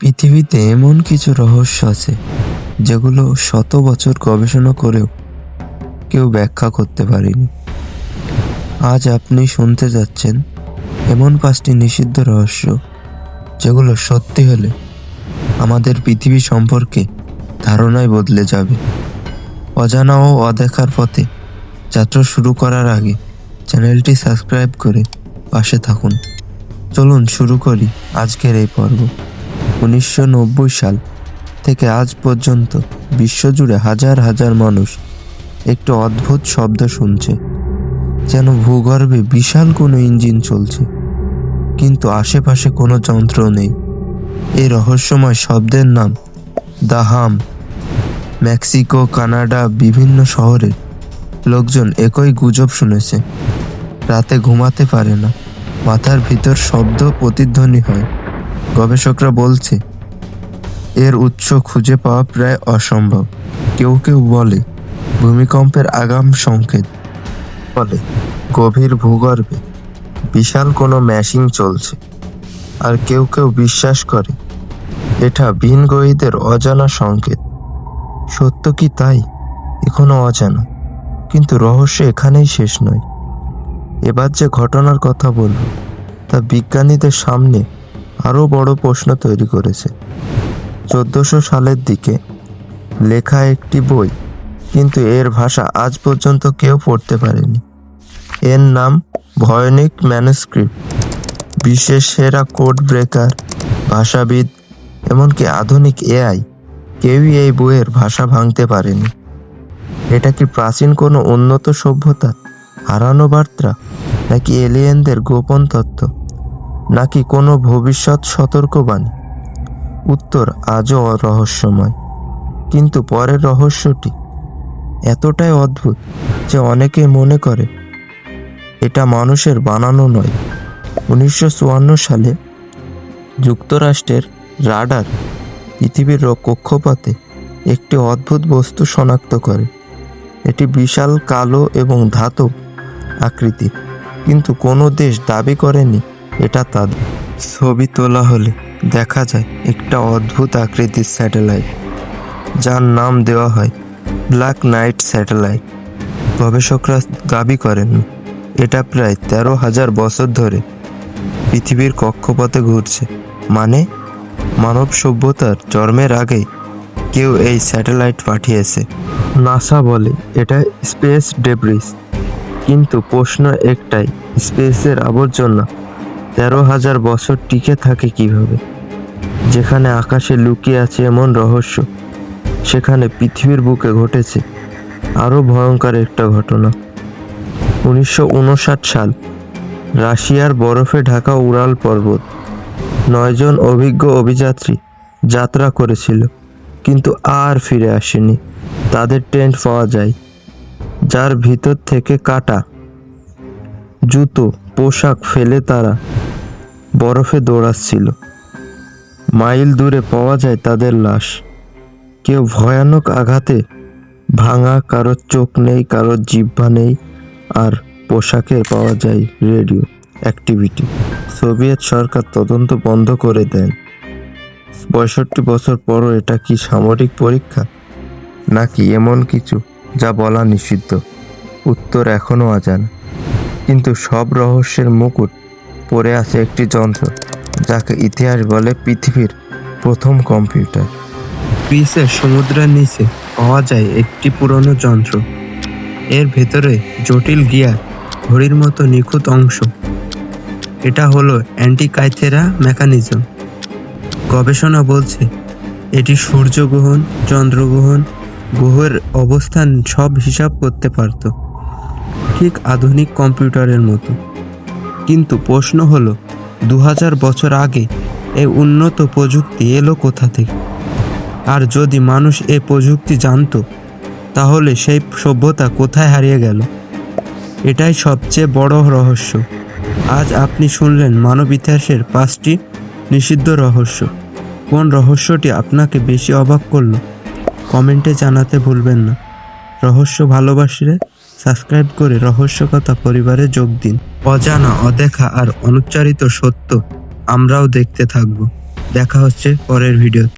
পৃথিবীতে এমন কিছু রহস্য আছে, যেগুলো শত বছর গবেষণা করেও কেউ ব্যাখ্যা করতে পারেনি। আজ আপনি শুনতে যাচ্ছেন এমন পাঁচটি নিষিদ্ধ রহস্য, যেগুলো সত্যি হলে আমাদের পৃথিবী সম্পর্কে ধারণাই বদলে যাবে। অজানা ও অদেখার পথে যাত্রা শুরু করার আগে চ্যানেলটি সাবস্ক্রাইব করে পাশে থাকুন। চলুন শুরু করি আজকের এই পর্ব। উনিশশো নব্বই সাল থেকে আজ পর্যন্ত বিশ্বজুড়ে হাজার হাজার মানুষ একটু অদ্ভুত শব্দ শুনছে, যেন ভূগর্ভে বিশাল কোনো ইঞ্জিন চলছে। কিন্তু আশেপাশে কোনো যন্ত্র নেই। এই রহস্যময় শব্দের নাম দ্য হাম মেক্সিকো, কানাডা, বিভিন্ন শহরে লোকজন একই গুজব শুনেছে। রাতে ঘুমাতে পারে না। মাথার ভিতর শব্দ প্রতিধ্বনি হয়। গবেষকরা বলছে, এর উৎস খুঁজে পাওয়া প্রায় অসম্ভব। কেউ কেউ বলে, ভূমিকম্পের আগাম সংকেত। বলে, গভীর ভূগর্ভে বিশাল কোনো ম্যাশিং চলছে। আর কেউ কেউ বিশ্বাস করে, এটা ভিনগ্রহীদের অজানা সংকেত। সত্য কি তাই? এখনও অজানা। কিন্তু রহস্য এখানেই শেষ নয়। এবার যে ঘটনার কথা বলব, তা বিজ্ঞানীদের সামনে আরও বড় প্রশ্ন তৈরি করেছে। চোদ্দশো সালের দিকে লেখা একটি বই, কিন্তু এর ভাষা আজ পর্যন্ত কেউ পড়তে পারেনি। এর নাম ভয়নিক ম্যানুস্ক্রিপ্ট। বিশ্বের সেরা কোড ব্রেকার, ভাষাবিদ, এমনকি আধুনিক এআই, কেউই এই বইয়ের ভাষা ভাঙতে পারেনি। এটা কি প্রাচীন কোনো উন্নত সভ্যতা, হারানো বার্তা, নাকি এলিয়েনদের গোপন তত্ত্ব? নাকি কোনো ভবিষ্যৎ সতর্কবাণী? উত্তর আজও রহস্যময় কিন্তু পরের রহস্যটি এতটাই অদ্ভুত যে অনেকে মনে করে, এটা মানুষের বানানো নয়। উনিশশো সালে যুক্তরাষ্ট্রের রাডার পৃথিবীর কক্ষপথে একটি অদ্ভুত বস্তু শনাক্ত করে। এটি বিশাল কালো এবং ধাতব আকৃতির। কিন্তু কোনো দেশ দাবি করেনি এটা তাদের। ছবি তোলা হলে দেখা যায় একটা অদ্ভুত আকৃতির স্যাটেলাইট, যার নাম দেওয়া হয় ব্ল্যাক নাইট স্যাটেলাইট। গবেষকরা দাবি করেন, এটা প্রায় তেরো হাজার বছর ধরে পৃথিবীর কক্ষপথে ঘুরছে। মানে মানব সভ্যতার জন্মের আগেই কেউ এই স্যাটেলাইট পাঠিয়েছে। নাসা বলে, এটা স্পেস ডেব্রিস কিন্তু প্রশ্ন একটাই, স্পেসের আবর্জনা তেরো হাজার বছর টিকে থাকে কীভাবে? যেখানে আকাশে লুকিয়ে আছে এমন রহস্য, সেখানে পৃথিবীর বুকে ঘটেছে আরও ভয়ঙ্কর একটা ঘটনা। উনিশশো উনষাট সাল, রাশিয়ার বরফে ঢাকা উড়াল পর্বত। নয়জন অভিজ্ঞ অভিযাত্রী যাত্রা করেছিল, কিন্তু আর ফিরে আসেনি। তাদের টেন্ট পাওয়া যায়, যার ভিতর থেকে কাটা, জুতো, পোশাক ফেলে তারা বরফে দৌড়াচ্ছিল। মাইল দূরে পাওয়া যায় তাদের লাশ। কেউ ভয়ানক আঘাতে ভাঙা কারোর চোখ নেই কারোর জিহ্বা নেই, আর পোশাকে পাওয়া যায় রেডিও অ্যাক্টিভিটি। সোভিয়েত সরকার তদন্ত বন্ধ করে দেন। পঁয়ষট্টি বছর পরও এটা কি সামরিক পরীক্ষা? নাকি এমন কিছু যা বলা নিষিদ্ধ? উত্তর এখনও অজানা। কিন্তু সব রহস্যের মুকুট পড়ে আছে একটি যন্ত্র, যাকে ইতিহাস বলে পৃথিবীর প্রথম কম্পিউটার। গ্রিসের সমুদ্রের নিচে পাওয়া যায় একটি পুরনো যন্ত্র। এর ভেতরে জটিল গিয়ার, ঘড়ির মতো নিখুঁত অংশ। এটা হলো অ্যান্টিকাইথেরা মেকানিজম। গবেষণা বলছে, এটি সূর্যগ্রহণ, চন্দ্রগ্রহণ, গ্রহের অবস্থান সব হিসাব করতে পারত। ঠিক আধুনিক কম্পিউটারের মতো। কিন্তু প্রশ্ন হলো দু হাজার বছর আগে এই উন্নত প্রযুক্তি এলো কোথা থেকে? আর যদি মানুষ এই প্রযুক্তি জানতো, তাহলে সেই সভ্যতা কোথায় হারিয়ে গেল? এটাই সবচেয়ে বড় রহস্য। আজ আপনি শুনলেন মানব ইতিহাসের পাঁচটি নিষিদ্ধ রহস্য। কোন রহস্যটি আপনাকে বেশি অবাক করল? কমেন্টে জানাতে ভুলবেন না। রহস্য ভালোবাসলে সাবস্ক্রাইব করে রহস্যকথা পরিবারে যোগ দিন। অজানা, অদেখা আর অনুচ্চারিত সত্য আমরাও দেখতে থাকব। দেখা হচ্ছে পরের ভিডিও